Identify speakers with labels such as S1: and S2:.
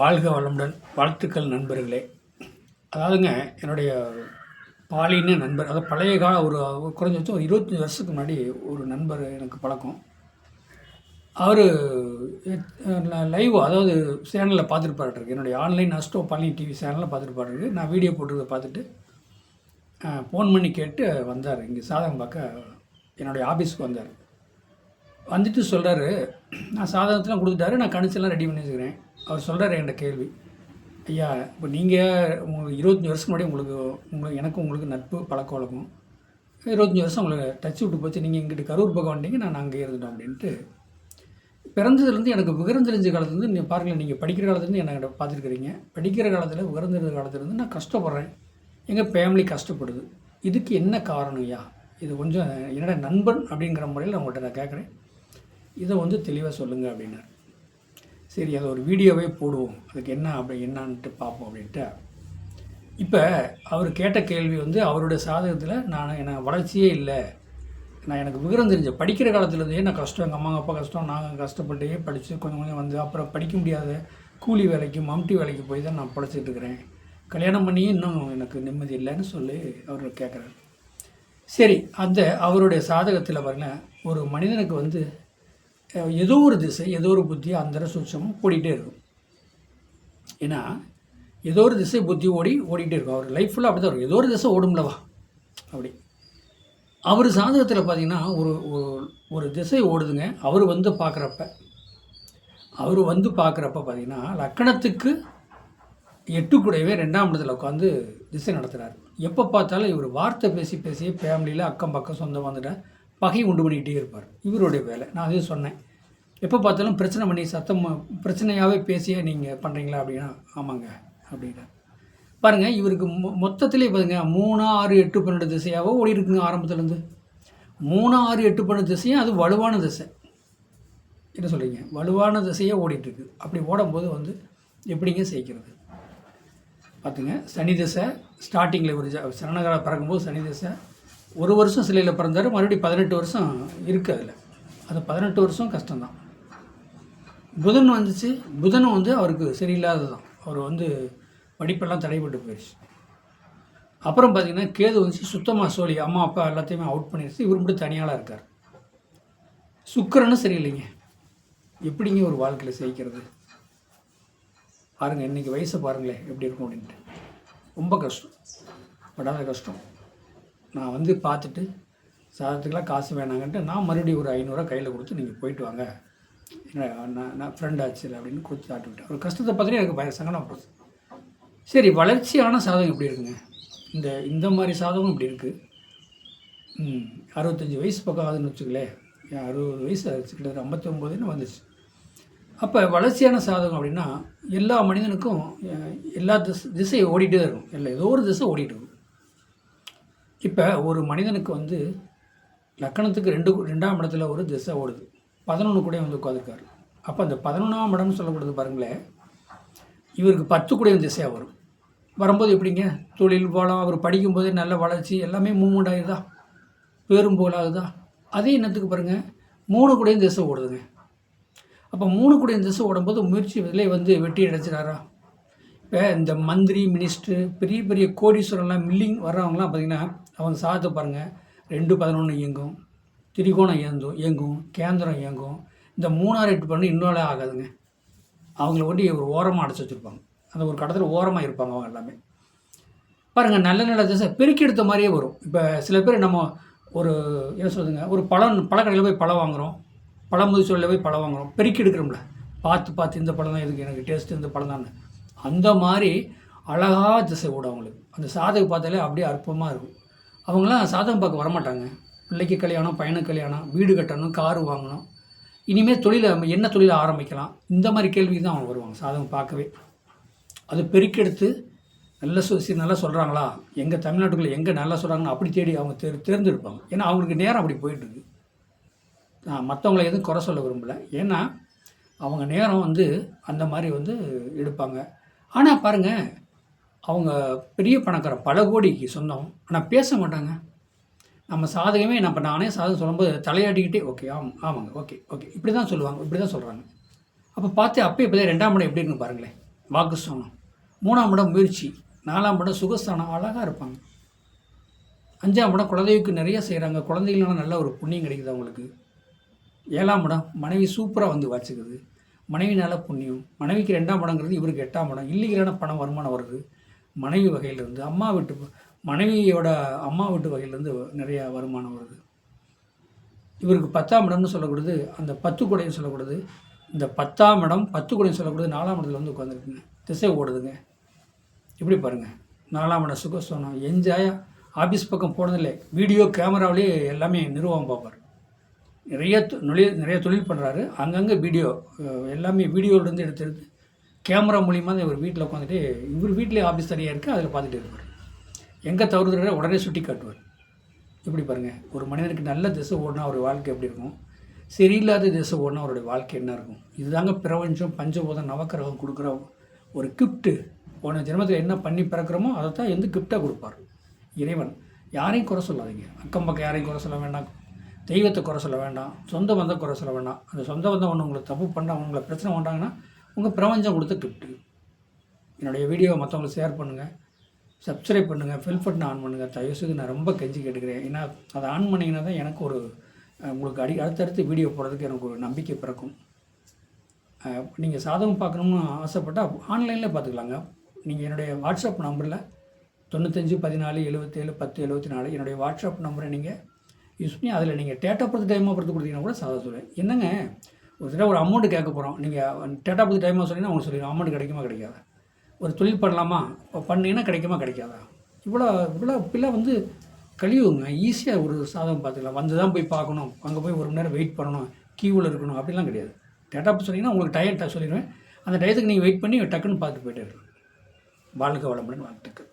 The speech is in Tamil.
S1: வாழ்க வளமுடன். வாழ்த்துக்கள் நண்பர்களே. அதாவதுங்க என்னுடைய பாலின நண்பர் அதாவது பழைய கால ஒரு ஒரு ஒரு இருபத்தஞ்சி வருஷத்துக்கு முன்னாடி ஒரு நண்பர் எனக்கு பழக்கம். அவர் லைவ் அதாவது சேனலில் பார்த்துருப்பாருக்கு என்னுடைய ஆன்லைன் அஸ்டோ பழனி டிவி சேனலில் பார்த்துருப்பாருக்கு நான் வீடியோ போட்டுறதை பார்த்துட்டு ஃபோன் பண்ணி கேட்டு வந்தார். இங்கே சாதகம் பார்க்க என்னுடைய ஆஃபீஸ்க்கு வந்தார். வந்துட்டு சொல்கிறாரு நான் சாதகத்தெலாம் கொடுத்துட்டாரு நான் கணிச்செல்லாம் ரெடி பண்ணி வச்சுக்கிறேன். அவர் சொல்கிறார் என்கிட்ட கேள்வி. ஐயா இப்போ நீங்கள் உங்களுக்கு இருபத்தஞ்சி வருஷம் முன்னாடி உங்களுக்கு உங்களுக்கு எனக்கும் உங்களுக்கு நட்பு பழக்க வழக்கம். இருபத்தஞ்சி வருஷம் உங்களுக்கு டச் விட்டு போச்சு. நீங்கள் இங்கிட்டு கரூர் பக்கம் வந்தீங்க நான் அங்கே இருந்துட்டோம் அப்படின்ட்டு. பிறந்ததுலேருந்து எனக்கு விவரம் தெரிஞ்ச காலத்துலேருந்து நீங்கள் பாருங்களேன் நீங்கள் படிக்கிற காலத்துலேருந்து என்னை பார்த்துருக்குறீங்க. படிக்கிற காலத்தில் விவரம் தெரிஞ்ச காலத்துலேருந்து நான் கஷ்டப்படுறேன். எங்கள் ஃபேமிலி கஷ்டப்படுது. இதுக்கு என்ன காரணம் ஐயா? இது கொஞ்சம் என்னோட நண்பன் அப்படிங்கிற முறையில் நான் உங்கள்கிட்ட நான் கேட்குறேன். இதை வந்து தெளிவாக சொல்லுங்கள் அப்படின்னாரு. சரி அதை ஒரு வீடியோவே போடுவோம். அதுக்கு என்ன அப்படி என்னான்ட்டு பார்ப்போம் அப்படின்ட்டு. இப்போ அவர் கேட்ட கேள்வி வந்து அவருடைய சாதகத்தில் நான் எனக்கு வளர்ச்சியே இல்லை. நான் எனக்கு விவரம் தெரிஞ்ச படிக்கிற காலத்துலேருந்தே நான் கஷ்டம் எங்கள் அம்மா அப்பா கஷ்டம் நாங்கள் கஷ்டப்பட்டே படித்து கொஞ்சம் கொஞ்சம் வந்து அப்புறம் படிக்க முடியாத கூலி வேலைக்கு மம்டி வேலைக்கு போய் தான் நான் பிழைச்சிட்டு இருக்கிறேன். கல்யாணம் பண்ணி இன்னும் எனக்கு நிம்மதி இல்லைன்னு சொல்லி அவர் கேட்குறாரு சரி அந்த அவருடைய சாதகத்தில் பாருங்கள் ஒரு மனிதனுக்கு வந்து ஏதோ ஒரு திசை ஏதோ ஒரு புத்தி அந்த சுட்சமும் ஓடிட்டே இருக்கும். ஏன்னா ஏதோ ஒரு திசை புத்தி ஓடி ஓடிட்டே இருக்கும். அவர் லைஃப் ஃபுல்லாக அப்படி தான் இருக்கும். ஏதோ ஒரு திசை ஓடும்லவா அப்படி. அவர் சாதகத்தில் பார்த்தீங்கன்னா ஒரு ஒரு- ஒரு திசை ஓடுதுங்க. அவர் வந்து பார்க்குறப்ப அவர் வந்து பார்க்குறப்ப பார்த்தீங்கன்னா லக்கணத்துக்கு எட்டு கூடவே ரெண்டாம் இடத்துல உட்காந்து திசை நடத்துகிறார் எப்போ பார்த்தாலும் இவர் வார்த்தை பேசி பேசி ஃபேமிலியில் அக்கம் பக்கம் சொந்தம் வந்துட்டேன் பகை உண்டு பண்ணிக்கிட்டே இருப்பார். இவருடைய வேலை. நான் அதே சொன்னேன். எப்போ பார்த்தாலும் பிரச்சனை பண்ணி சத்தம் பிரச்சனையாகவே பேசியே நீங்கள் பண்ணுறீங்களா அப்படின்னா ஆமாங்க அப்படின்னார் பாருங்கள் இவருக்கு மொ மொத்தத்திலே பாருங்க மூணு ஆறு எட்டு பன்னெண்டு திசையாகவோ ஓடி இருக்குங்க ஆரம்பத்துலேருந்து. மூணு ஆறு எட்டு பன்னெண்டு திசையும் அது வலுவான திசை. என்ன சொல்கிறீங்க வலுவான திசையாக ஓடிட்டுருக்கு அப்படி ஓடும்போது வந்து எப்படிங்க சேர்க்கிறது பார்த்துங்க சனி திசை ஸ்டார்டிங்கில் ஒரு ஜ- சரணகால பிறக்கும்போது சனி திசை ஒரு வருஷம் சிலையில் பிறந்தார் மறுபடியும் பதினெட்டு வருஷம் இருக்குது அதில். அது பதினெட்டு வருஷம் கஷ்டம்தான். புதன் வந்துச்சு புதன் வந்து அவருக்கு சரியில்லாதது தான் அவர் வந்து படிப்பெல்லாம் தடைப்பட்டு போயிடுச்சு அப்புறம் பார்த்திங்கன்னா கேது வந்துச்சு சுத்தமாக சோழி அம்மா அப்பா எல்லாத்தையுமே அவுட் பண்ணிடுச்சு இவர் மட்டும் தனியாளாக இருக்கார். சுக்கரனும் சரியில்லைங்க. எப்படிங்க ஒரு வாழ்க்கையில் ஜெயிக்கிறது பாருங்கள் இன்றைக்கி வயசை பாருங்களேன் எப்படி இருக்கும் அப்படின்ட்டு. ரொம்ப கஷ்டம். படாத கஷ்டம். நான் வந்து பார்த்துட்டு சாதத்துக்கெல்லாம் காசு வேணாங்கன்ட்டு நான் மறுபடியும் ஒரு ஐநூறுரூவா கையில் கொடுத்து நீங்கள் போயிட்டு வாங்க. என்ன நான் நான் ஃப்ரெண்ட் ஆச்சு அப்படின்னு கொடுத்து ஆட்டுவிட்டேன். ஒரு கஷ்டத்தை பார்த்துட்டு எனக்கு பய சங்கடம் போகுது சரி வளர்ச்சியான சாதகம் எப்படி இருக்குங்க? இந்த இந்த மாதிரி சாதகம் இப்படி இருக்குது அறுபத்தஞ்சி வயசு பக்கம் ஆகுதுன்னு வச்சுக்கலேன் அறுபது வயசு ஆச்சு கிட்டத்தட்ட ஐம்பத்தி ஒம்போதுன்னு வந்துச்சு. அப்போ வளர்ச்சியான சாதகம் அப்படின்னா எல்லா மனிதனுக்கும் எல்லா திசை திசை ஓடிட்டே தான் இருக்கும். இல்லை ஏதோ ஒரு திசை ஓடிட்டு இருக்கும். இப்போ ஒரு மனிதனுக்கு வந்து லக்கணத்துக்கு ரெண்டு ரெண்டாம் இடத்துல ஒரு திசை ஓடுது. பதினொன்று கூட வந்து உட்காந்துருக்காரு அப்போ அந்த பதினொன்றாம் இடம்னு சொல்லப்படுது பாருங்களேன் இவருக்கு பத்து கூட திசையாக வரும். வரும்போது எப்படிங்க? தொழில் வளம் அவர் படிக்கும்போதே நல்ல வளர்ச்சி எல்லாமே மூவ்மெண்ட் ஆகுதா பேரும் போலாகுதா அதே என்னத்துக்கு பாருங்கள் மூணு கூடையும் திசை ஓடுதுங்க. அப்போ மூணு கூடையும் திசை ஓடும்போது முயற்சி இதிலே வந்து வெட்டி அடைச்சிடாரா இப்போ இந்த மந்திரி மினிஸ்டர் பெரிய பெரிய கோடீஸ்வரம்லாம் மில்லிங் வர்றவங்களாம் பார்த்திங்கன்னா அவங்க சாதத்தை பாருங்கள் ரெண்டு பதினொன்று இயங்கும். திரிகோணம் இயங்கும் இயங்கும் கேந்திரம் இயங்கும். இந்த மூணாறு எட்டு பண்ணி இன்னொரு ஆகாதுங்க. அவங்கள ஒட்டி ஒரு ஓரமாக அடைச்சி வச்சுருப்பாங்க. அந்த ஒரு கடத்தில் ஓரமாக இருப்பாங்க அவங்க எல்லாமே. பாருங்கள் நல்ல நல்ல திசை. பெருக்கி எடுத்த மாதிரியே வரும். இப்போ சில பேர் நம்ம ஒரு என்ன சொல்லுதுங்க ஒரு பழம் பழக்கடையில் போய் பழம் வாங்குகிறோம் பழம் முதிச்சொல்லில் போய் பழம் வாங்குகிறோம் பெருக்கி எடுக்கிறோம்ல. பார்த்து பார்த்து இந்த பழம் தான் எதுக்கு? எனக்கு டேஸ்ட் இந்த பழம் தான் அந்த மாதிரி அழகாக திசை ஓடும் அவங்களுக்கு. அந்த சாதகம் பார்த்தாலே அப்படியே அற்புதமாக இருக்கும். அவங்களாம் சாதகம் பார்க்க வரமாட்டாங்க. பிள்ளைக்கு கல்யாணம் பையனுக்கு கல்யாணம் வீடு கட்டணும் காரு வாங்கணும். இனிமேல் தொழிலை நம்ம என்ன தொழிலை ஆரம்பிக்கலாம்? இந்த மாதிரி கேள்விக்கு தான் அவங்க வருவாங்க சாதகம் பார்க்கவே. அது பெருக்கெடுத்து நல்ல சொ சி- நல்லா சொல்கிறாங்களா எங்கள் தமிழ்நாட்டுக்குள்ளே எங்கே நல்லா சொல்கிறாங்கன்னு அப்படி தேடி அவங்க தேர் தேர்ந்தெடுப்பாங்க. ஏன்னா அவங்களுக்கு நேரம் அப்படி போயிட்டுருக்கு. நான் மற்றவங்கள எதுவும் குறை சொல்ல விரும்பலை. ஏன்னா அவங்க நேரம் வந்து அந்த மாதிரி வந்து எடுப்பாங்க. ஆனால் பாருங்கள் அவங்க பெரிய பணக்காரன் பல கோடிக்கு சொந்தம். ஆனால் பேச மாட்டாங்க. நம்ம சாதகமே நம்ம நானே சாதகம் சொல்லும்போது தலையாட்டிக்கிட்டே ஓகே ஆம் ஆமாங்க ஓகே ஓகே. இப்படி தான் சொல்லுவாங்க இப்படி தான் சொல்கிறாங்க அப்போ பார்த்து அப்போ இப்போ ரெண்டாம் இடம் எப்படி இருக்குன்னு பாருங்களேன். வாக்குஸ்தானம். மூணாம் இடம் முயற்சி. நாலாம் இடம் சுகஸ்தானம். அழகாக இருப்பாங்க. அஞ்சாம் இடம் குழந்தைக்கு நிறைய செய்கிறாங்க குழந்தைகளால நல்ல ஒரு புண்ணியம் கிடைக்குது அவங்களுக்கு. ஏழாம் இடம் மனைவி சூப்பராக வந்து வச்சுக்குது மனைவினால புண்ணியம். மனைவிக்கு ரெண்டாம் இடங்கிறது இவருக்கு எட்டாம் இடம். இல்லீகலான பணம் வருமானம் வருது. மனைவி வகையிலேருந்து அம்மா வீட்டு மனைவியோட அம்மா வீட்டு வகையிலேருந்து நிறையா வருமானம் வருது. இவருக்கு பத்தாம் இடம்னு சொல்லக்கூடாது அந்த பத்து குடைன்னு சொல்லக்கூடாது இந்த பத்தாம் இடம் பத்து குடைன்னு சொல்லக்கூடாது நாலாம் இடத்துல வந்து உட்காந்துருக்குங்க திசை ஓடுதுங்க. இப்படி பாருங்கள் நாலாம் இடம் சுகஸ்தானம். என்ஜாயாக ஆஃபீஸ் பக்கம் போனதில்லை. வீடியோ கேமராவிலே எல்லாமே நிறுவனம் பார்ப்பார். நிறைய தொ- நிறைய தொழில் பண்ணுறாரு அங்கங்கே வீடியோ எல்லாமே வீடியோலேருந்து எடுத்து எடுத்து கேமரா மூலியமாக தான் இவர் வீட்டில் உட்காந்துட்டு இவர் வீட்டிலே ஆஃபீஸ் தனியாக இருக்குது அதில் பார்த்துட்டு இருப்பார். எங்கே தவறுதுற உடனே சுட்டி காட்டுவார். இப்படி பாருங்கள் ஒரு மனிதனுக்கு நல்ல திசை ஓடினா அவர் வாழ்க்கை எப்படி இருக்கும்? சரியில்லாத திசை ஓடினா அவருடைய வாழ்க்கை என்ன இருக்கும்? இதுதாங்க பிரபஞ்சம் பஞ்சபூதம் நவக்கிரகம் கொடுக்குற ஒரு கிஃப்ட்டு போன ஜென்மத்தில் என்ன பண்ணி பிறக்கிறோமோ அதை தான் எந்த கிஃப்டாக கொடுப்பார். இறைவன் யாரையும் குறை சொல்லாதீங்க. அக்கம் பக்கம் யாரையும் குறை சொல்ல வேண்டாம். தெய்வத்தை குறை சொல்ல வேண்டாம். சொந்த பந்தம் குறை சொல்ல வேண்டாம். அந்த சொந்த பந்தம் ஒன்று உங்களுக்கு தப்பு பண்ணால் உங்களை பிரச்சனை பண்ணுறாங்கன்னா உங்கள் பிரபஞ்சம் கொடுத்த கிஃப்ட்டு என்னுடைய வீடியோவை மற்றவங்களுக்கு ஷேர் பண்ணுங்கள் சப்ஸ்கிரைப் பண்ணுங்கள் ஃபில் பட்டன் ஆன் பண்ணுங்கள் தயவுசெய்து நான் ரொம்ப கெஞ்சி கேட்டுக்கிறேன். ஏன்னா அதை ஆன் பண்ணிங்கன்னா தான் எனக்கு ஒரு உங்களுக்கு அடி அடுத்தடுத்து வீடியோ போடுறதுக்கு எனக்கு ஒரு நம்பிக்கை பிறக்கும். நீங்கள் சாதகம் பார்க்கணும்னு ஆசைப்பட்டால் ஆன்லைனில் பார்த்துக்கலாங்க. நீங்கள் என்னுடைய வாட்ஸ்அப் நம்பரில் தொண்ணூத்தஞ்சு பதினாலு எழுபத்தேழு பத்து எழுபத்தி நாலு என்னுடைய வாட்ஸ்அப் நம்பரை நீங்கள் யூஸ் பண்ணி அதில் நீங்கள் டேட்டா பொறுத்து டைமாக பொறுத்து கொடுத்தீங்கன்னா கூட சாதகம் சொல்லுவேன். என்னங்க? ஒரு தடவை ஒரு அமௌண்ட்டு கேட்க போகிறோம் நீங்கள் டேட்டா பொறுத்து டைமாக சொன்னீங்கன்னா அவங்க சொல்லிடுவோம். அமௌண்ட் கிடைக்குமா கிடைக்காதா? ஒரு தொழில் பண்ணலாமா? இப்போ பண்ணீங்கன்னா கிடைக்குமா கிடைக்காதா? இவ்வளோ இவ்வளோ இப்பெல்லாம் வந்து கழிவுங்க. ஈஸியாக ஒரு சாதகம் பார்த்துக்கலாம். வந்து தான் போய் பார்க்கணும். அங்கே போய் ஒரு மணி நேரம் வெயிட் பண்ணணும். கியூவில் இருக்கணும். அப்படிலாம் கிடையாது. டேட்டா சொன்னீங்கன்னா உங்களுக்கு டயர் சொல்லிடுவேன். அந்த டயத்துக்கு நீங்கள் வெயிட் பண்ணி டக்குன்னு பார்த்துட்டு போயிட்டே இருக்கணும். வாழ்க்கை வளமுடன் வாழ்த்துக்கள்.